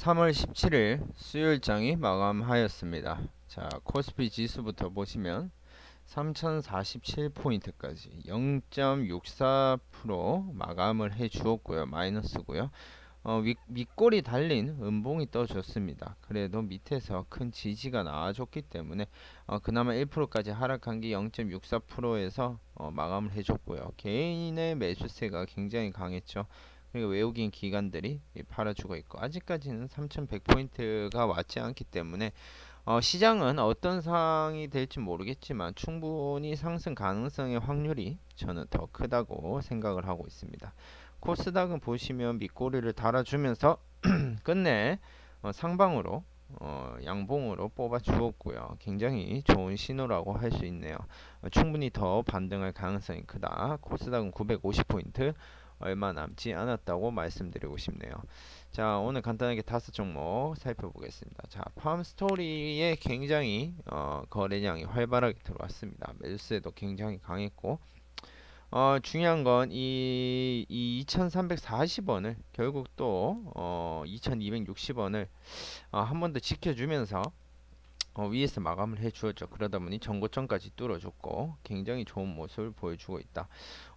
3월 17일 수요일장이 마감하였습니다. 자, 코스피 지수부터 보시면 3047포인트까지 0.64% 마감을 해 주었고요. 마이너스고요. 어, 윗, 윗골이 달린 음봉이 떠줬습니다. 그래도 밑에서 큰 지지가 나와줬기 때문에 어, 그나마 1%까지 하락한 게 0.64%에서 어, 마감을 해줬고요. 개인의 매수세가 굉장히 강했죠. 그리고 외국인 기관들이 팔아주고 있고 아직까지는 3100포인트가 왔지 않기 때문에 어, 시장은 어떤 상황이 될지 모르겠지만 충분히 상승 가능성의 확률이 저는 더 크다고 생각을 하고 있습니다. 코스닥은 보시면 밑꼬리를 달아주면서 끝내 어, 상방으로 어, 양봉으로 뽑아 주었고요. 굉장히 좋은 신호라고 할 수 있네요. 어, 충분히 더 반등할 가능성이 크다. 코스닥은 950포인트, 얼마 남지 않았다고 말씀드리고 싶네요. 자, 오늘 간단하게 다섯 종목 살펴보겠습니다. 자, 팜스토리에 굉장히 어, 거래량이 활발하게 들어왔습니다. 매수세도 굉장히 강했고 어, 중요한 건 이 이 2340원을 결국 또 어, 2260원을 어, 한 번 더 지켜주면서 어, 위에서 마감을 해주었죠. 그러다 보니 전고점까지 뚫어줬고 굉장히 좋은 모습을 보여주고 있다.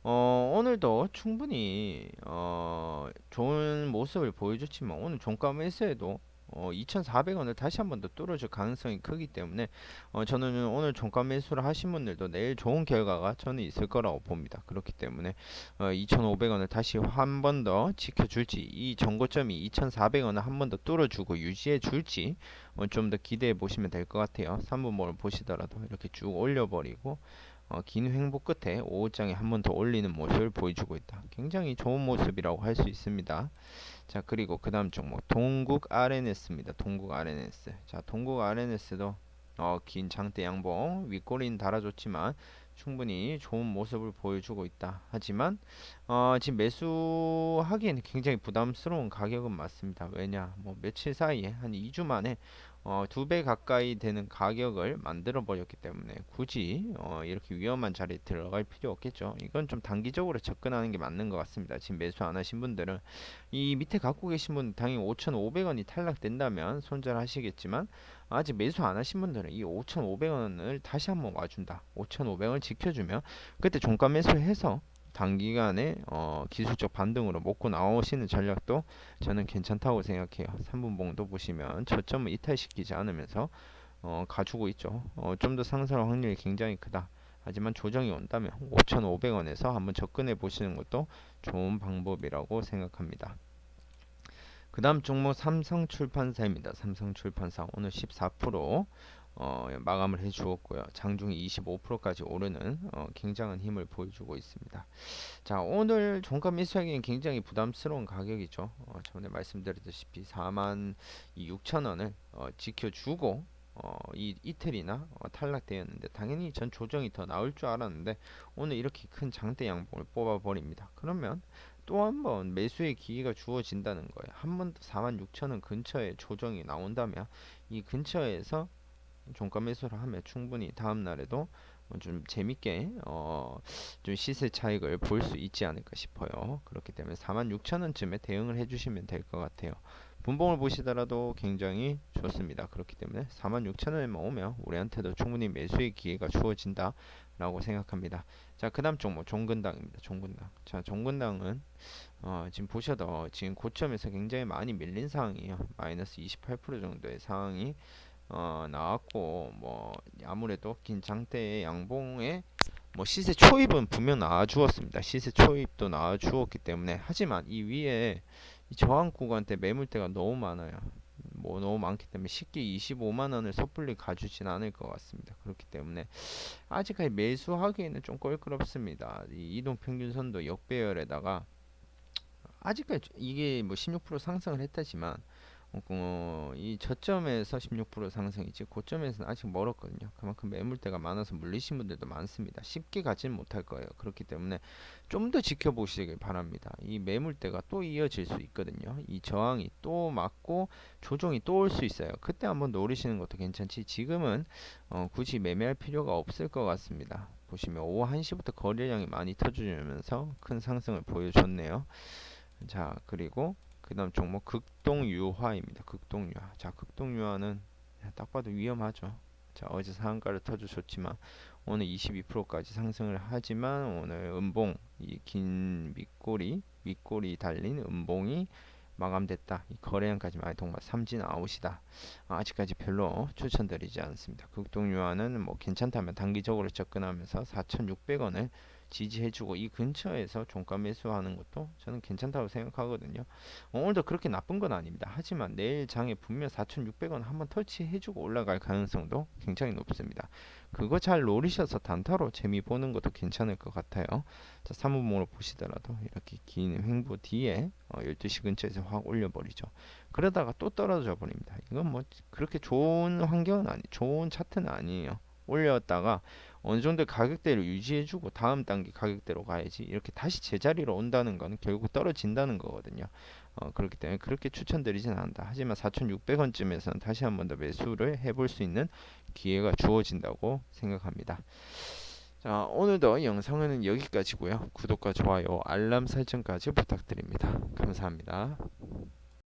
어, 오늘도 충분히 어, 좋은 모습을 보여줬지만 오늘 종가 매수에도 어, 2,400원을 다시 한 번 더 뚫어줄 가능성이 크기 때문에 어, 저는 오늘 종가 매수를 하신 분들도 내일 좋은 결과가 저는 있을 거라고 봅니다. 그렇기 때문에 어, 2,500원을 다시 한 번 더 지켜줄지 이 정고점이 2,400원을 한 번 더 뚫어주고 유지해 줄지 어, 좀 더 기대해 보시면 될 것 같아요. 3분모를 보시더라도 이렇게 쭉 올려버리고 어, 긴 횡보 끝에 5호장에 한 번 더 올리는 모습을 보여주고 있다. 굉장히 좋은 모습이라고 할 수 있습니다. 자 그리고 그 다음 종목 동국 RNS입니다. 동국 RNS. 자 동국 RNS도 어, 긴 장대 양봉 윗꼬리는 달아줬지만 충분히 좋은 모습을 보여주고 있다. 하지만 어, 지금 매수하기에는 굉장히 부담스러운 가격은 맞습니다. 왜냐 뭐 며칠 사이에 한 2주 만에 어, 두 배 가까이 되는 가격을 만들어 버렸기 때문에 굳이 어, 이렇게 위험한 자리에 들어갈 필요 없겠죠. 이건 좀 단기적으로 접근하는 게 맞는 것 같습니다. 지금 매수 안 하신 분들은 이 밑에 갖고 계신 분 당연히 5,500원이 탈락된다면 손절 하시겠지만 아직 매수 안 하신 분들은 이 5,500원을 다시 한번 와준다. 5,500원을 지켜주면 그때 종가 매수해서 단기간에 어, 기술적 반등으로 먹고 나오시는 전략도 저는 괜찮다고 생각해요. 3분봉도 보시면 저점을 이탈시키지 않으면서 어, 가지고 있죠. 어, 좀 더 상승할 확률이 굉장히 크다. 하지만 조정이 온다면 5,500원에서 한번 접근해 보시는 것도 좋은 방법이라고 생각합니다. 그 다음 종목 삼성출판사입니다. 삼성출판사 오늘 14% 어, 마감을 해 주었고요. 장중이 25%까지 오르는 어, 굉장한 힘을 보여주고 있습니다. 자, 오늘 종가 매수하기엔 굉장히 부담스러운 가격이죠. 어, 전에 말씀드렸다시피 4만 6천 원을 어, 지켜주고 어, 이 이틀이나 어, 탈락되었는데 당연히 전 조정이 더 나올 줄 알았는데 오늘 이렇게 큰 장대 양봉을 뽑아 버립니다. 그러면 또 한 번 매수의 기회가 주어진다는 거예요. 한 번 더 46,000원 근처에 조정이 나온다면 이 근처에서 종가 매수를 하면 충분히 다음 날에도 좀 재밌게 어, 좀 시세 차익을 볼 수 있지 않을까 싶어요. 그렇기 때문에 46,000원쯤에 대응을 해주시면 될 것 같아요. 분봉을 보시더라도 굉장히 좋습니다. 그렇기 때문에 46,000원에만 오면 우리한테도 충분히 매수의 기회가 주어진다 라고 생각합니다. 자, 그 다음 종목 종근당입니다. 종근당. 자, 종근당은 어, 지금 보셔도 지금 고점에서 굉장히 많이 밀린 상황이에요. 마이너스 28% 정도의 상황이 어, 나왔고 뭐 아무래도 긴 장대의 양봉에 뭐 시세 초입은 분명 나와 주었습니다. 시세 초입도 나와 주었기 때문에 하지만 이 위에 이 저항 구간 때 매물대가 너무 많아요. 뭐 너무 많기 때문에 쉽게 25만 원을 섣불리 가주진 않을 것 같습니다. 그렇기 때문에 아직까지 매수하기에는 좀 껄끄럽습니다. 이 이동 평균선도 역배열에다가 아직까지 이게 뭐 16% 상승을 했다지만 어, 이 저점에서 16% 상승이지 고점에서는 아직 멀었거든요. 그만큼 매물대가 많아서 물리신 분들도 많습니다. 쉽게 가지는 못할 거예요. 그렇기 때문에 좀 더 지켜보시길 바랍니다. 이 매물대가 또 이어질 수 있거든요. 이 저항이 또 맞고 조정이 또 올 수 있어요. 그때 한번 노리시는 것도 괜찮지. 지금은 어, 굳이 매매할 필요가 없을 것 같습니다. 보시면 오후 1시부터 거래량이 많이 터지면서 큰 상승을 보여줬네요. 자 그리고 그 다음 종목 극동유화입니다. 극동유화. 자, 극동유화는 딱 봐도 위험하죠. 자, 어제 상한가를 터주셨지만 오늘 22%까지 상승을 하지만 오늘 음봉 이 긴 밑꼬리 밑꼬리 달린 음봉이 마감됐다. 이 거래량까지 많이 동반 삼진 아웃이다. 아, 아직까지 별로 추천드리지 않습니다. 극동유화는 뭐 괜찮다면 단기적으로 접근하면서 4,600원을 지지해주고 이 근처에서 종가 매수하는 것도 저는 괜찮다고 생각하거든요. 어, 오늘도 그렇게 나쁜 건 아닙니다. 하지만 내일 장에 분명 4,600원 한번 터치해주고 올라갈 가능성도 굉장히 높습니다. 그거 잘 노리셔서 단타로 재미 보는 것도 괜찮을 것 같아요. 자, 3분봉으로 보시더라도 이렇게 긴 횡보 뒤에 어, 12시 근처에서 확 올려버리죠. 그러다가 또 떨어져 버립니다. 이건 뭐 그렇게 좋은 환경은 아니, 좋은 차트는 아니에요. 올렸다가 어느 정도 가격대를 유지해주고 다음 단계 가격대로 가야지 이렇게 다시 제자리로 온다는 건 결국 떨어진다는 거거든요. 어, 그렇기 때문에 그렇게 추천드리진 않는다. 하지만 4,600원쯤에서는 다시 한 번 더 매수를 해볼 수 있는 기회가 주어진다고 생각합니다. 자, 오늘도 영상은 여기까지고요. 구독과 좋아요, 알람 설정까지 부탁드립니다. 감사합니다.